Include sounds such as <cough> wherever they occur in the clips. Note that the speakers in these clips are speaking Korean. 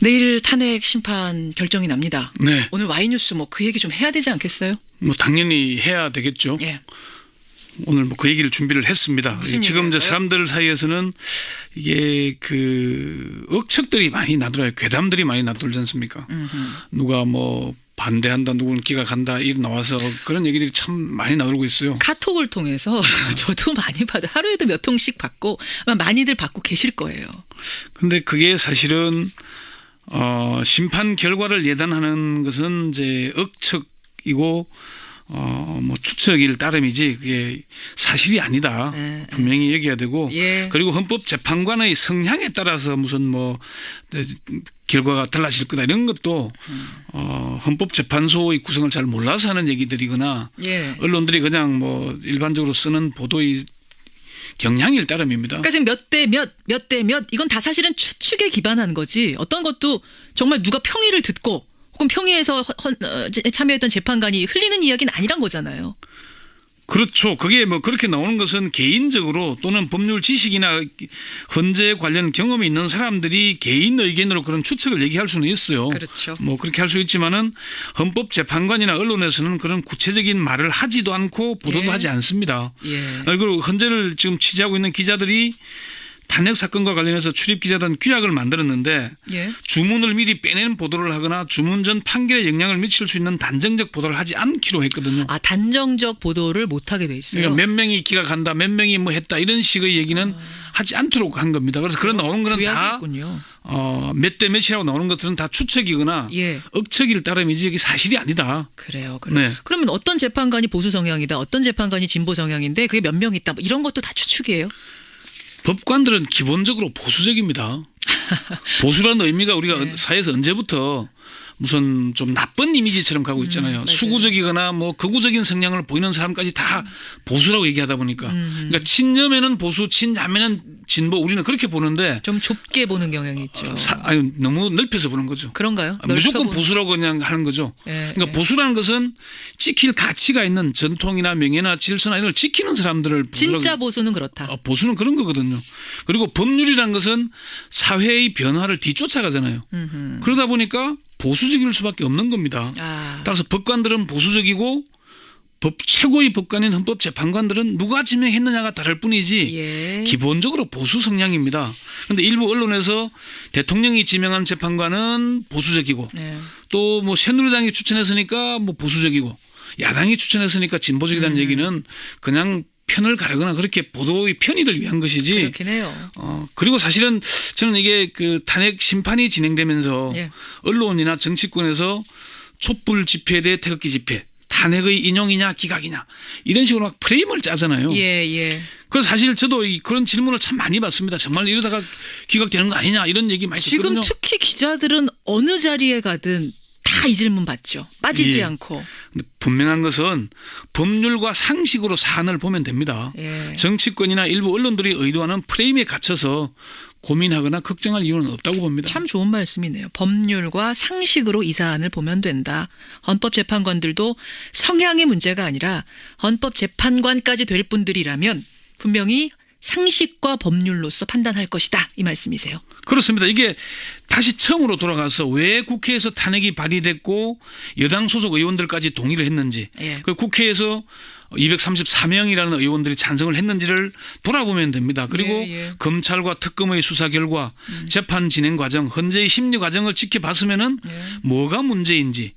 내일 탄핵 심판 결정이 납니다. 네. 오늘 와이뉴스 뭐 그 얘기 좀 해야 되지 않겠어요? 뭐 당연히 해야 되겠죠. 예. 오늘 뭐 그 얘기를 준비를 했습니다. 지금 이제? 사람들 사이에서는 이게 그 억측들이 많이 나돌아요. 괴담들이 많이 나돌지 않습니까? 누가 뭐 반대한다, 누구는 기각한다, 이 나와서 그런 얘기들이 참 많이 나돌고 있어요. 카톡을 통해서 <laughs> 저도 많이 받아 하루에도 몇 통씩 받고 아마 많이들 받고 계실 거예요. 근데 그게 사실은 어 심판 결과를 예단하는 것은 이제 억측이고 어 뭐 추측일 따름이지 그게 사실이 아니다. 네, 분명히 얘기해야 되고 예. 그리고 헌법재판관의 성향에 따라서 무슨 뭐 결과가 달라질 거다 이런 것도 어 헌법재판소의 구성을 잘 몰라서 하는 얘기들이거나 예. 언론들이 그냥 뭐 일반적으로 쓰는 보도의 경향일 따름입니다. 그러니까 지금 몇 대 몇, 몇 대 몇, 이건 다 사실은 추측에 기반한 거지. 어떤 것도 정말 누가 평의를 듣고 혹은 평의에서 어, 참여했던 재판관이 흘리는 이야기는 아니란 거잖아요. 그렇죠. 그게 뭐 그렇게 나오는 것은 개인적으로 또는 법률 지식이나 헌재 관련 경험이 있는 사람들이 개인 의견으로 그런 추측을 얘기할 수는 있어요. 그렇죠. 뭐 그렇게 할 수 있지만은 헌법재판관이나 언론에서는 그런 구체적인 말을 하지도 않고 보도도 예. 하지 않습니다. 예. 아, 그리고 헌재를 지금 취재하고 있는 기자들이 탄핵 사건과 관련해서 출입 기자단 규약을 만들었는데 예. 주문을 미리 빼낸 보도를 하거나 주문 전 판결에 영향을 미칠 수 있는 단정적 보도를 하지 않기로 했거든요. 아, 단정적 보도를 못 하게 돼 있어요. 그러니까 몇 명이 기각한다, 몇 명이 뭐 했다 이런 식의 얘기는 하지 않도록 한 겁니다. 그래서 그런 나오는 거는 규약이 다 있군요. 어, 몇대 몇이라고 나오는 것들은 다 추측이거나 예. 억측일 따름이지 이게 사실이 아니다. 그래요. 그래요. 네. 그러면 어떤 재판관이 보수 성향이다, 어떤 재판관이 진보 성향인데 그게 몇 명 있다, 뭐 이런 것도 다 추측이에요. 법관들은 기본적으로 보수적입니다. <laughs> 보수라는 의미가 우리가 네. 사회에서 언제부터 무슨 좀 나쁜 이미지처럼 가고 있잖아요. 음. 수구적이거나 뭐 극우적인 성향을 보이는 사람까지 다 보수라고 얘기하다 보니까. 음. 그러니까 친여면은 보수, 친자매는 진보 우리는 그렇게 보는데 좀 좁게 보는 경향이 있죠. 사- 아니, 너무 넓혀서 보는 거죠. 그런가요? 아, 무조건 보수라고 그냥 하는 거죠. 예, 그러니까 예. 보수라는 것은 지킬 가치가 있는 전통이나 명예나 질서나 이런 걸 지키는 사람들을 진짜 보수는 그렇다. 어, 보수는 그런 거거든요. 그리고 법률이란 것은 사회의 변화를 뒤쫓아가잖아요. 음흠. 그러다 보니까 보수적일 수밖에 없는 겁니다. 아, 따라서 법관들은 보수적이고 법 최고의 법관인 헌법재판관들은 누가 지명했느냐가 다를 뿐이지 예. 기본적으로 보수 성향입니다. 그런데 일부 언론에서 대통령이 지명한 재판관은 보수적이고 네. 또뭐 새누리당이 추천했으니까 뭐 보수적이고 야당이 추천했으니까 진보적이라는 얘기는 그냥 편을 가르거나 그렇게 보도의 편의를 위한 것이지. 그렇긴 해요. 어 그리고 사실은 저는 이게 그 탄핵 심판이 진행되면서 예. 언론이나 정치권에서 촛불 집회 대 태극기 집회 탄핵의 인용이냐 기각이냐 이런 식으로 막 프레임을 짜잖아요. 예, 예. 그래서 사실 저도 이 그런 질문을 참 많이 받습니다. 정말 이러다가 기각되는 거 아니냐 이런 얘기 많이 지금 듣거든요. 특히 기자들은 어느 자리에 가든 다 이 질문 받죠. 빠지지 예. 않고. 분명한 것은 법률과 상식으로 사안을 보면 됩니다. 예. 정치권이나 일부 언론들이 의도하는 프레임에 갇혀서 고민하거나 걱정할 이유는 없다고 봅니다. 참 좋은 말씀이네요. 법률과 상식으로 이 사안을 보면 된다. 헌법재판관들도 성향의 문제가 아니라 헌법재판관까지 될 분들이라면 분명히 상식과 법률로서 판단할 것이다. 이 말씀이세요. 그렇습니다. 이게 다시 처음으로 돌아가서 왜 국회에서 탄핵이 발의됐고 여당 소속 의원들까지 동의를 했는지 예. 그 국회에서 234명이라는 의원들이 찬성을 했는지를 돌아보면 됩니다. 그리고 예, 예. 검찰과 특검의 수사 결과, 재판 진행 과정, 헌재의 심리 과정을 지켜봤으면은 예. 뭐가 문제인지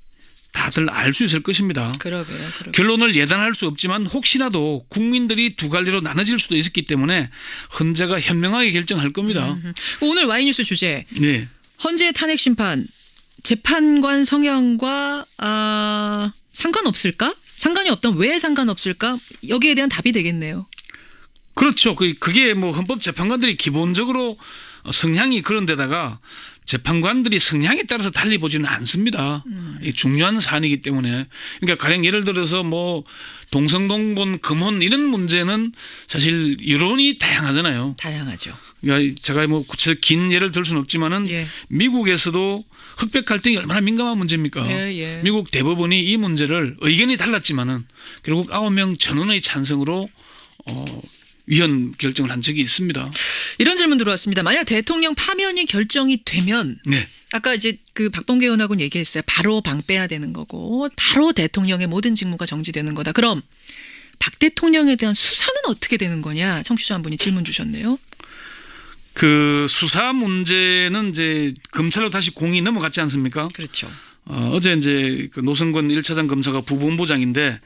다들 알 수 있을 것입니다. 그러게요. 그러게요. 결론을 예단할 수 없지만 혹시라도 국민들이 두 갈래로 나눠질 수도 있었기 때문에 헌재가 현명하게 결정할 겁니다. 음. 오늘 와이뉴스 주제 네. 헌재 탄핵 심판 재판관 성향과 아, 상관없을까? 상관이 없다면 왜 상관없을까? 여기에 대한 답이 되겠네요. 그렇죠. 그- 그게 뭐 헌법 재판관들이 기본적으로 성향이 그런 데다가 재판관들이 성향에 따라서 달리 보지는 않습니다. 이 중요한 사안이기 때문에. 그러니까 가령 예를 들어서 뭐 동성동본 금혼 이런 문제는 사실 여론이 다양하잖아요. 다양하죠. 그러니까 제가 뭐 구체적 긴 예를 들 수는 없지만은 예. 미국에서도 흑백 갈등이 얼마나 민감한 문제입니까? 예, 예. 미국 대법원이 이 문제를 의견이 달랐지만은 결국 아홉 명 전원의 찬성으로 어 위헌 결정을 한 적이 있습니다. 이런 질문 들어왔습니다. 만약 대통령 파면이 결정이 되면 네. 아까 이제 그 박범계 의원하고는 얘기했어요. 바로 방 빼야 되는 거고 바로 대통령의 모든 직무가 정지되는 거다. 그럼 박 대통령에 대한 수사는 어떻게 되는 거냐? 청취자 한 분이 질문 주셨네요. 그 수사 문제는 이제 검찰로 다시 공이 넘어갔지 않습니까? 그렇죠. 어, 어제 이제 그 노승권 1차장 검사가 부본부장인데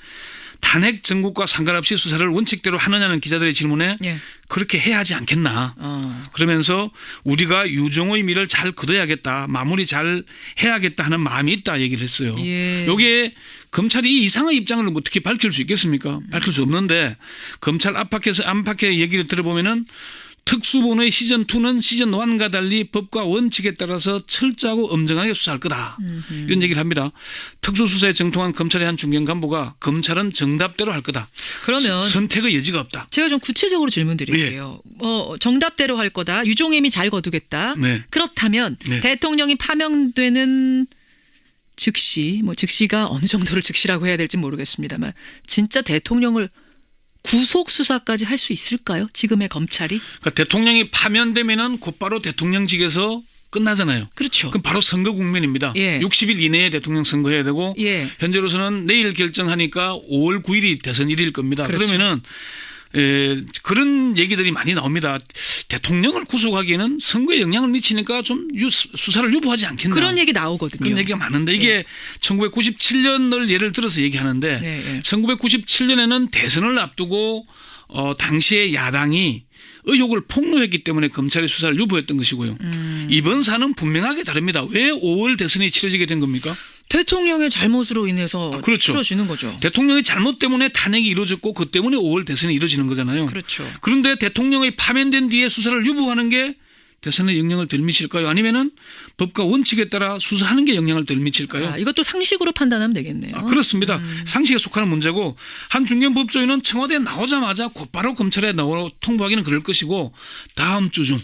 탄핵 전국과 상관없이 수사를 원칙대로 하느냐는 기자들의 질문에 예. 그렇게 해야 하지 않겠나. 어. 그러면서 우리가 유종의 미를 잘 거둬야겠다. 마무리 잘 해야겠다 하는 마음이 있다 얘기를 했어요. 예. 요게 검찰이 이 이상의 입장을 어떻게 밝힐 수 있겠습니까? 밝힐 수 없는데 검찰 압박해서 안팎의 얘기를 들어보면은 특수본의 시즌 2는 시즌 1과 달리 법과 원칙에 따라서 철저하고 엄정하게 수사할 거다. 이런 얘기를 합니다. 특수수사에 정통한 검찰의 한 중견 간부가 검찰은 정답대로 할 거다. 그러면 선택의 여지가 없다. 제가 좀 구체적으로 질문 드릴게요. 어, 정답대로 할 거다. 유종임이 잘 거두겠다. 네. 그렇다면 네. 대통령이 파면되는 즉시 뭐 즉시가 어느 정도를 즉시라고 해야 될지 모르겠습니다만 진짜 대통령을 구속 수사까지 할 수 있을까요? 지금의 검찰이? 그러니까 대통령이 파면되면은 곧바로 대통령직에서 끝나잖아요. 그렇죠. 그럼 바로 선거 국면입니다. 예. 60일 이내에 대통령 선거해야 되고 예. 현재로서는 내일 결정하니까 5월 9일이 대선 1일 겁니다. 그렇죠. 그러면은 에, 그런 얘기들이 많이 나옵니다. 대통령을 구속하기에는 선거에 영향을 미치니까 좀 유- 수사를 유보하지 않겠나. 그런 얘기 나오거든요. 그런 얘기가 많은데 이게 1997년을 예를 들어서 얘기하는데 네, 네. 1997년에는 대선을 앞두고 어 당시에 야당이 의혹을 폭로했기 때문에 검찰의 수사를 유보했던 것이고요. 음. 이번 사안은 분명하게 다릅니다. 왜 5월 대선이 치러지게 된 겁니까? 대통령의 잘못으로 인해서 아, 그렇죠. 치러지는 거죠. 대통령의 잘못 때문에 탄핵이 이루어졌고 그 때문에 5월 대선이 이루어지는 거잖아요. 그렇죠. 그런데 대통령이 파면된 뒤에 수사를 유보하는 게 대선에 영향을 덜 미칠까요? 아니면은 법과 원칙에 따라 수사하는 게 영향을 덜 미칠까요? 아, 이것도 상식으로 판단하면 되겠네요. 아, 그렇습니다. 음. 상식에 속하는 문제고 한 중견 법조인은 청와대에 나오자마자 곧바로 검찰에 나오 통보하기는 그럴 것이고 다음 주 중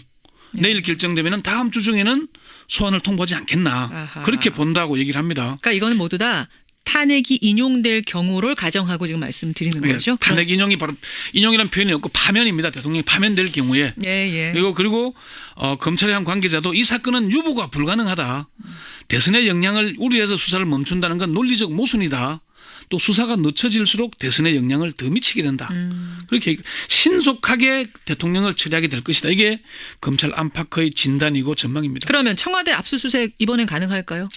네. 내일 결정되면은 다음 주 중에는 소환을 통보하지 않겠나 아하. 그렇게 본다고 얘기를 합니다. 그러니까 이거는 모두 다 탄핵이 인용될 경우를 가정하고 지금 말씀드리는 예, 거죠. 탄핵 인용이 바로 인용이라는 표현이 없고 파면입니다. 대통령이 파면될 경우에 예, 예. 그리고 그리고 어, 검찰의 한 관계자도 이 사건은 유보가 불가능하다. 대선의 영향을 우려해서 수사를 멈춘다는 건 논리적 모순이다. 또 수사가 늦춰질수록 대선의 영향을 더 미치게 된다. 음. 그렇게 신속하게 대통령을 처리하게 될 것이다. 이게 검찰 안팎의 진단이고 전망입니다. 그러면 청와대 압수수색 이번엔 가능할까요?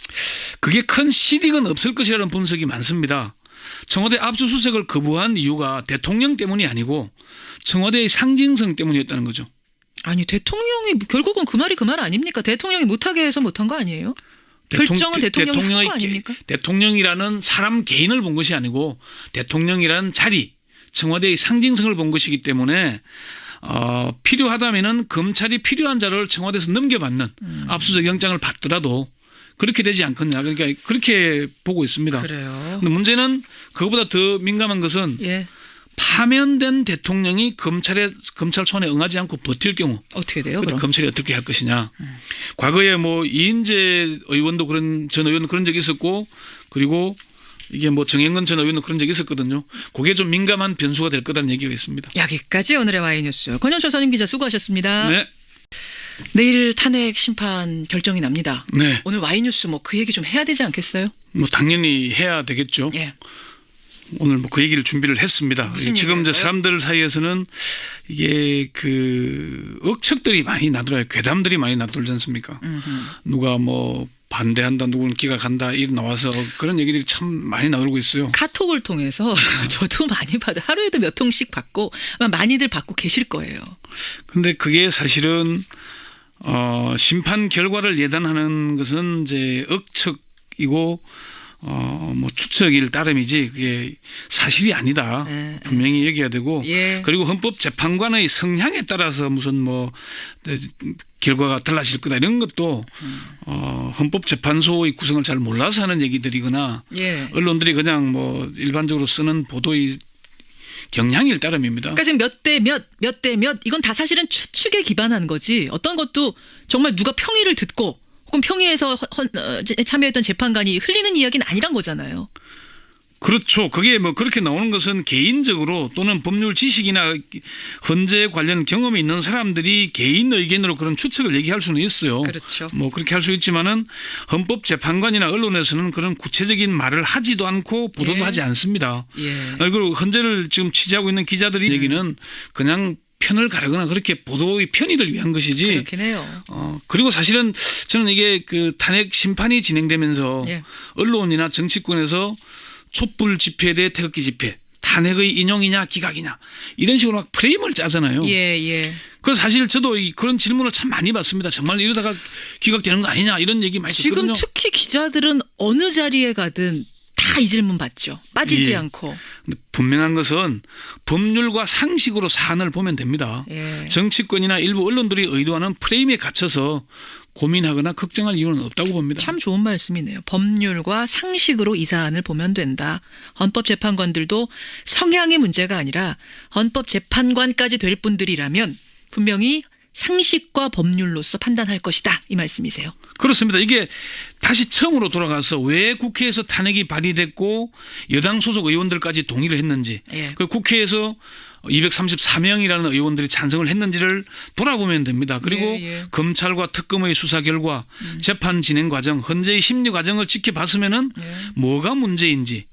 그게 큰 실익은 없을 것이라는 분석이 많습니다. 청와대 압수수색을 거부한 이유가 대통령 때문이 아니고 청와대의 상징성 때문이었다는 거죠. 아니 대통령이 결국은 그 말이 그 말 아닙니까? 대통령이 못하게 해서 못한 거 아니에요? 결정은 대통령이 한거 아닙니까? 대통령이라는 사람 개인을 본 것이 아니고 대통령이라는 자리, 청와대의 상징성을 본 것이기 때문에 어, 필요하다면은 검찰이 필요한 자료를 청와대에서 넘겨받는 음. 압수수색 영장을 받더라도 그렇게 되지 않겠냐. 그러니까 그렇게 보고 있습니다. 그래요. 근데 문제는 그것보다 더 민감한 것은 예. 파면된 대통령이 검찰의 검찰 손에 응하지 않고 버틸 경우 어떻게 돼요? 그럼? 검찰이 어떻게 할 것이냐. 과거에 뭐 이인재 의원도 그런 전 의원 그런 적이 있었고 그리고 이게 뭐 정영근 전 의원도 그런 적이 있었거든요. 그게 좀 민감한 변수가 될 거다는 얘기가 있습니다. 여기까지 오늘의 와이뉴스 권현철 선임 기자 수고하셨습니다. 네, 내일 탄핵 심판 결정이 납니다. 네. 오늘 와이뉴스 뭐 그 얘기 좀 해야 되지 않겠어요? 뭐 당연히 해야 되겠죠. 예. 오늘 뭐 그 얘기를 준비를 했습니다. 지금 이제? 사람들 사이에서는 이게 그 억측들이 많이 나돌아요. 괴담들이 많이 나돌지 않습니까? 누가 뭐 반대한다, 누구는 기각한다, 이 나와서 그런 얘기들이 참 많이 나돌고 있어요. 카톡을 통해서 <laughs> 저도 많이 받아 하루에도 몇 통씩 받고 아마 많이들 받고 계실 거예요. 근데 그게 사실은 어 심판 결과를 예단하는 것은 이제 억측이고 어 뭐 추측일 따름이지 그게 사실이 아니다. 네, 분명히 얘기해야 되고 예. 그리고 헌법재판관의 성향에 따라서 무슨 뭐 결과가 달라질 거다 이런 것도 어 헌법재판소의 구성을 잘 몰라서 하는 얘기들이거나 예. 언론들이 그냥 뭐 일반적으로 쓰는 보도의 경향일 따름입니다. 그러니까 지금 몇 대 몇, 몇 대 몇, 이건 다 사실은 추측에 기반한 거지. 어떤 것도 정말 누가 평의를 듣고 혹은 평의에서 어, 제- 참여했던 재판관이 흘리는 이야기는 아니란 거잖아요. 그렇죠. 그게 뭐 그렇게 나오는 것은 개인적으로 또는 법률 지식이나 헌재 관련 경험이 있는 사람들이 개인 의견으로 그런 추측을 얘기할 수는 있어요. 그렇죠. 뭐 그렇게 할 수 있지만은 헌법 재판관이나 언론에서는 그런 구체적인 말을 하지도 않고 보도도 예. 하지 않습니다. 예. 아, 그리고 헌재를 지금 취재하고 있는 기자들이 음. 얘기는 그냥 편을 가르거나 그렇게 보도의 편의를 위한 것이지. 그렇긴 해요. 어, 그리고 사실은 저는 이게 그 탄핵 심판이 진행되면서 예. 언론이나 정치권에서 촛불 집회 대 태극기 집회, 탄핵의 인용이냐 기각이냐 이런 식으로 막 프레임을 짜잖아요. 예, 예. 그래서 사실 저도 이 그런 질문을 참 많이 받습니다. 정말 이러다가 기각되는 거 아니냐 이런 얘기 많이 지금 듣거든요. 특히 기자들은 어느 자리에 가든 다 이 질문 받죠. 빠지지 예. 않고. 분명한 것은 법률과 상식으로 사안을 보면 됩니다. 예. 정치권이나 일부 언론들이 의도하는 프레임에 갇혀서 고민하거나 걱정할 이유는 없다고 봅니다. 참 좋은 말씀이네요. 법률과 상식으로 이 사안을 보면 된다. 헌법재판관들도 성향의 문제가 아니라 헌법재판관까지 될 분들이라면 분명히 상식과 법률로서 판단할 것이다. 이 말씀이세요. 그렇습니다. 이게 다시 처음으로 돌아가서 왜 국회에서 탄핵이 발의됐고 여당 소속 의원들까지 동의를 했는지 예. 그 국회에서 234명이라는 의원들이 찬성을 했는지를 돌아보면 됩니다. 그리고 예, 예. 검찰과 특검의 수사 결과 재판 진행 과정, 헌재의 심리 과정을 지켜봤으면은 예. 뭐가 문제인지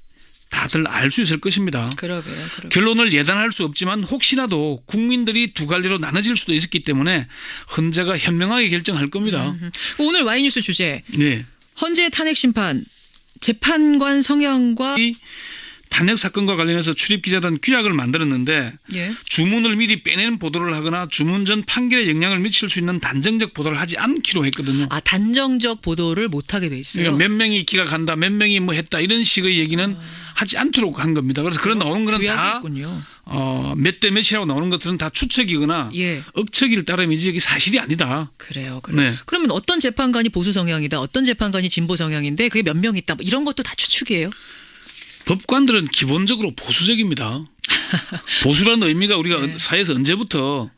다들 알 수 있을 것입니다. 그러게요. 그러게요. 결론을 예단할 수 없지만 혹시라도 국민들이 두 갈래로 나눠질 수도 있었기 때문에 헌재가 현명하게 결정할 겁니다. 음. 오늘 와이뉴스 주제 네. 헌재 탄핵 심판 재판관 성향과 이 탄핵 사건과 관련해서 출입 기자단 규약을 만들었는데 예. 주문을 미리 빼내는 보도를 하거나 주문 전 판결에 영향을 미칠 수 있는 단정적 보도를 하지 않기로 했거든요. 아 단정적 보도를 못 하게 돼 있어요. 그러니까 몇 명이 기각한다, 몇 명이 뭐 했다 이런 식의 얘기는 하지 않도록 한 겁니다. 그래서 그런 나오는 거는 규약이 다 있군요. 어, 몇대 몇이라고 나오는 것들은 다 추측이거나 예. 억측일 따름이지 이게 사실이 아니다. 그래요. 그래요. 네. 그러면 어떤 재판관이 보수 성향이다, 어떤 재판관이 진보 성향인데 그게 몇 명 있다, 뭐 이런 것도 다 추측이에요. 법관들은 기본적으로 보수적입니다. 보수라는 의미가 우리가 네. 사회에서 언제부터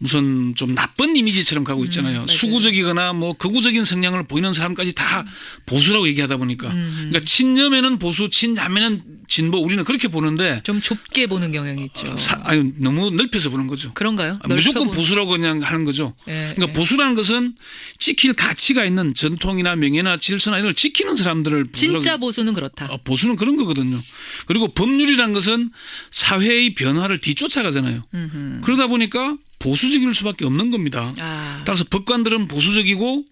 무슨 좀 나쁜 이미지처럼 가고 있잖아요. 음. 수구적이거나 뭐 극우적인 성향을 보이는 사람까지 다 보수라고 얘기하다 보니까. 음. 그러니까 친여면은 보수, 친자면은 진보 우리는 그렇게 보는데 좀 좁게 보는 경향이 있죠. 사- 아니, 너무 넓혀서 보는 거죠. 그런가요? 아, 무조건 보수라고 그냥 하는 거죠. 예, 그러니까 예. 보수라는 것은 지킬 가치가 있는 전통이나 명예나 질서나 이런 걸 지키는 사람들을 보수라고 진짜 보수는 그렇다. 어, 보수는 그런 거거든요. 그리고 법률이란 것은 사회의 변화를 뒤쫓아가잖아요. 음흠. 그러다 보니까 보수적일 수밖에 없는 겁니다. 아, 따라서 법관들은 보수적이고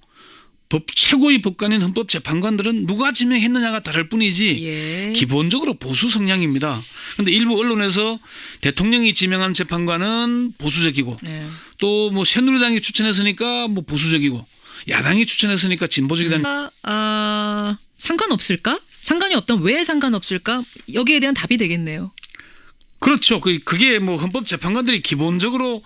법 최고의 법관인 헌법재판관들은 누가 지명했느냐가 다를 뿐이지 예. 기본적으로 보수 성향입니다. 그런데 일부 언론에서 대통령이 지명한 재판관은 보수적이고 네. 또뭐 새누리당이 추천했으니까 뭐 보수적이고 야당이 추천했으니까 진보적이다. 아, 아, 상관없을까? 상관이 없던 왜 상관없을까? 여기에 대한 답이 되겠네요. 그렇죠. 그- 그게 뭐 헌법재판관들이 기본적으로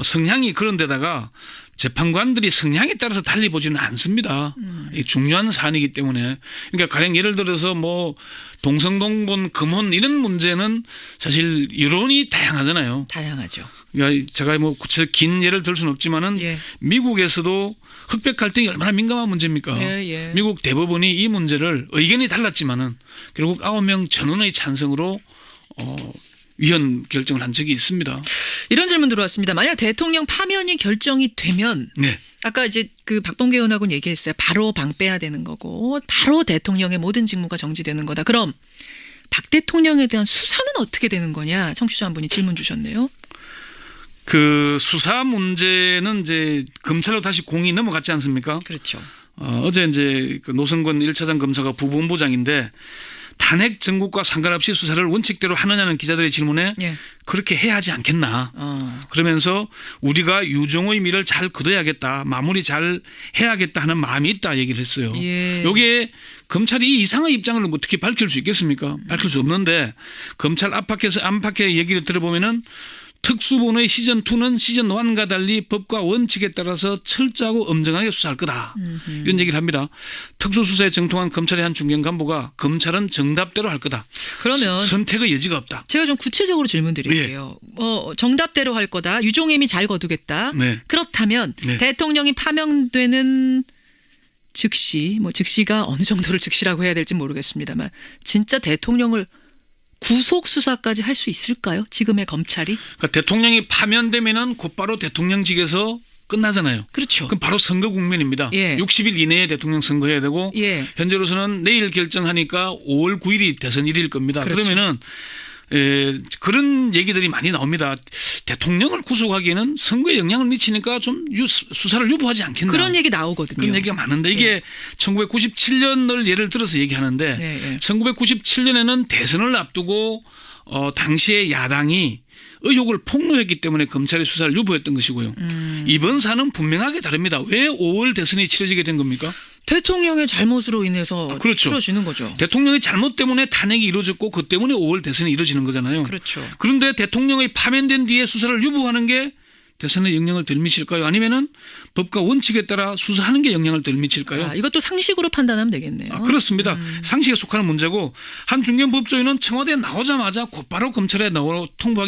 성향이 그런 데다가 재판관들이 성향에 따라서 달리 보지는 않습니다. 이 중요한 사안이기 때문에. 그러니까 가령 예를 들어서 뭐 동성동본 금혼 이런 문제는 사실 여론이 다양하잖아요. 다양하죠. 그러니까 제가 뭐 구체적 긴 예를 들 수는 없지만은 예. 미국에서도 흑백 갈등이 얼마나 민감한 문제입니까? 예, 예. 미국 대법원이 이 문제를 의견이 달랐지만은 결국 아홉 명 전원의 찬성으로 어, 위헌 결정을 한 적이 있습니다. 이런 질문 들어왔습니다. 만약 대통령 파면이 결정이 되면 네. 아까 이제 그 박범계 의원하고는 얘기했어요. 바로 방 빼야 되는 거고 바로 대통령의 모든 직무가 정지되는 거다. 그럼 박 대통령에 대한 수사는 어떻게 되는 거냐? 청취자 한 분이 질문 주셨네요. 그 수사 문제는 이제 검찰로 다시 공이 넘어갔지 않습니까? 그렇죠. 어, 어제 이제 그 노성권 1차장 검사가 부본부장인데 탄핵 전국과 상관없이 수사를 원칙대로 하느냐는 기자들의 질문에 예. 그렇게 해야 하지 않겠나. 어. 그러면서 우리가 유종의 미를 잘 거둬야겠다. 마무리 잘 해야겠다 하는 마음이 있다 얘기를 했어요. 예. 요게 검찰이 이 이상의 입장을 어떻게 밝힐 수 있겠습니까? 밝힐 수 없는데 검찰 압박해서 안팎의 얘기를 들어보면은 특수본의 시즌 2는 시즌 1과 달리 법과 원칙에 따라서 철저하고 엄정하게 수사할 거다. 이런 얘기를 합니다. 특수수사에 정통한 검찰의 한 중견 간부가 검찰은 정답대로 할 거다. 그러면 선택의 여지가 없다. 제가 좀 구체적으로 질문 드릴게요. 어, 정답대로 할 거다. 유종임이 잘 거두겠다. 네. 그렇다면 네. 대통령이 파면되는 즉시 뭐 즉시가 어느 정도를 즉시라고 해야 될지 모르겠습니다만 진짜 대통령을 구속 수사까지 할 수 있을까요? 지금의 검찰이? 그러니까 대통령이 파면되면은 곧바로 대통령직에서 끝나잖아요. 그렇죠. 그럼 바로 선거 국면입니다. 예. 60일 이내에 대통령 선거해야 되고 예. 현재로서는 내일 결정하니까 5월 9일이 대선 일일 겁니다. 그렇죠. 그러면은 에, 그런 얘기들이 많이 나옵니다. 대통령을 구속하기에는 선거에 영향을 미치니까 좀 유- 수사를 유보하지 않겠나. 그런 얘기 나오거든요. 그런 얘기가 많은데 이게 1997년을 예를 들어서 얘기하는데 네, 예. 1997년에는 대선을 앞두고 어 당시에 야당이 의혹을 폭로했기 때문에 검찰의 수사를 유보했던 것이고요. 음. 이번 사안은 분명하게 다릅니다. 왜 5월 대선이 치러지게 된 겁니까? 대통령의 잘못으로 인해서 아, 그렇죠. 치러지는 거죠. 대통령의 잘못 때문에 탄핵이 이루어졌고 그 때문에 5월 대선이 이루어지는 거잖아요. 그렇죠. 그런데 대통령이 파면된 뒤에 수사를 유보하는 게 대선에 영향을 덜 미칠까요? 아니면은 법과 원칙에 따라 수사하는 게 영향을 덜 미칠까요? 아, 이것도 상식으로 판단하면 되겠네요. 아, 그렇습니다. 음. 상식에 속하는 문제고 한 중견 법조인은 청와대에 나오자마자 곧바로 검찰에 나오 통보하기